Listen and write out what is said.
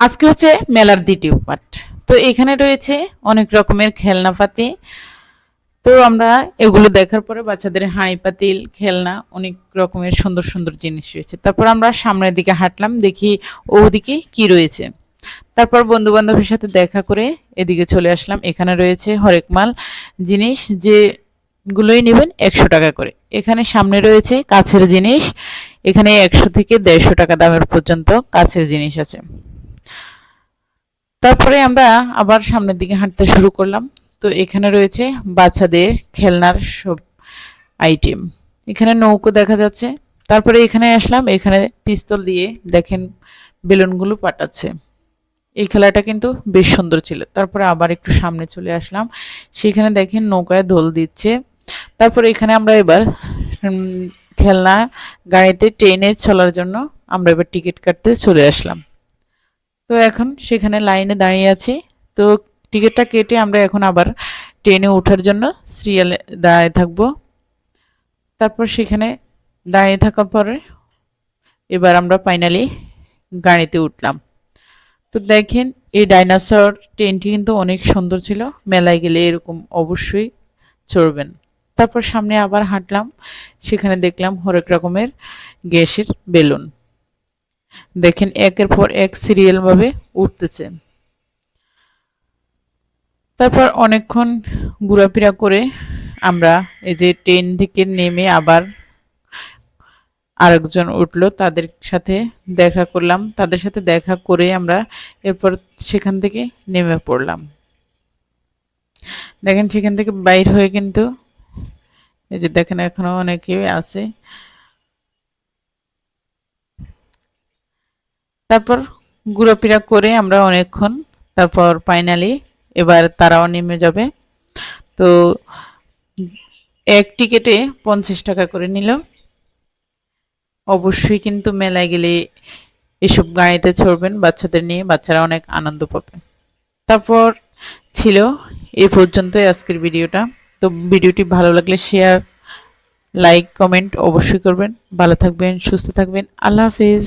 আজকে হচ্ছে মেলার দ্বিতীয় পার্ট তো এখানে রয়েছে অনেক রকমের খেলনাপাতি তো আমরা এগুলো দেখার পরে বাচ্চাদের হাঁড়ি পাতিল, খেলনা, অনেক রকমের সুন্দর সুন্দর জিনিস রয়েছে। তারপর আমরা সামনের দিকে হাঁটলাম, দেখি ওদিকে কি রয়েছে। তারপর বন্ধু বান্ধবের সাথে দেখা করে এদিকে চলে আসলাম। এখানে রয়েছে হরেক মাল জিনিস যে গুলোই নেবেন একশো টাকা করে। এখানে সামনে রয়েছে কাছের জিনিস, এখানে একশো থেকে দেড়শো টাকা দামের পর্যন্ত কাছের জিনিস আছে। তারপরে আমরা আবার সামনের দিকে হাঁটতে শুরু করলাম। তো এখানে রয়েছে বাচ্চাদের খেলনার সব আইটেম এখানে নৌকো দেখা যাচ্ছে। তারপরে এখানে আসলাম, এখানে পিস্তল দিয়ে দেখেন বেলুনগুলো পাঠাচ্ছে। এই খেলাটা কিন্তু বেশ সুন্দর ছিল। তারপরে আবার একটু সামনে চলে আসলাম। সেখানে দেখেন নৌকায় দোল দিচ্ছে। তারপরে এখানে আমরা এবার খেলনা গাড়িতে ট্রেনে চলার জন্য আমরা এবার টিকিট কাটতে চলে আসলাম। তো এখন সেখানে লাইনে দাঁড়িয়ে আছি। তো টিকিটটা কেটে আমরা এখন আবার ট্রেনে ওঠার জন্য সিরিয়ালে দাঁড়িয়ে থাকব। তারপর সেখানে দাঁড়িয়ে থাকার পরে এবার আমরা ফাইনালি গাড়িতে উঠলাম। তো দেখেন, এই ডাইনোসর ট্রেনটি কিন্তু অনেক সুন্দর ছিল। মেলায় গেলে এরকম অবশ্যই চড়বেন। তারপর সামনে আবার হাঁটলাম। সেখানে দেখলাম হরেক রকমের গ্যাসের বেলুন। দেখেন একের পর এক সিরিয়াল ভাবে উঠতেছে। তারপর অনেকক্ষণ ঘোরাফেরা করে আমরা এই যে ট্রেন থেকে নেমে আবার আরেকজন উঠল, তাদের সাথে দেখা করলাম। তাদের সাথে দেখা করে আমরা এরপর সেখান থেকে নেমে পড়লাম। দেখেন সেখান থেকে বাইর হয়ে কিন্তু এই যে দেখেন এখনও অনেকে আছে। তারপর ঘোরাফেরা করে আমরা অনেকক্ষণ, তারপর ফাইনালি এবার তারাও নেমে যাবে। তো এক টিকেটে পঞ্চাশ টাকা করে নিল। অবশ্যই কিন্তু মেলায় গেলে এসব গাড়িতে চড়বেন, বাচ্চাদের নিয়ে বাচ্চারা অনেক আনন্দ পাবে। তারপর ছিল এ পর্যন্তই আজকের ভিডিওটা। তো ভিডিওটি ভালো লাগলে শেয়ার লাইক কমেন্ট অবশ্যই করবেন। ভালো থাকবেন, সুস্থ থাকবেন। আল্লাহ হাফিজ।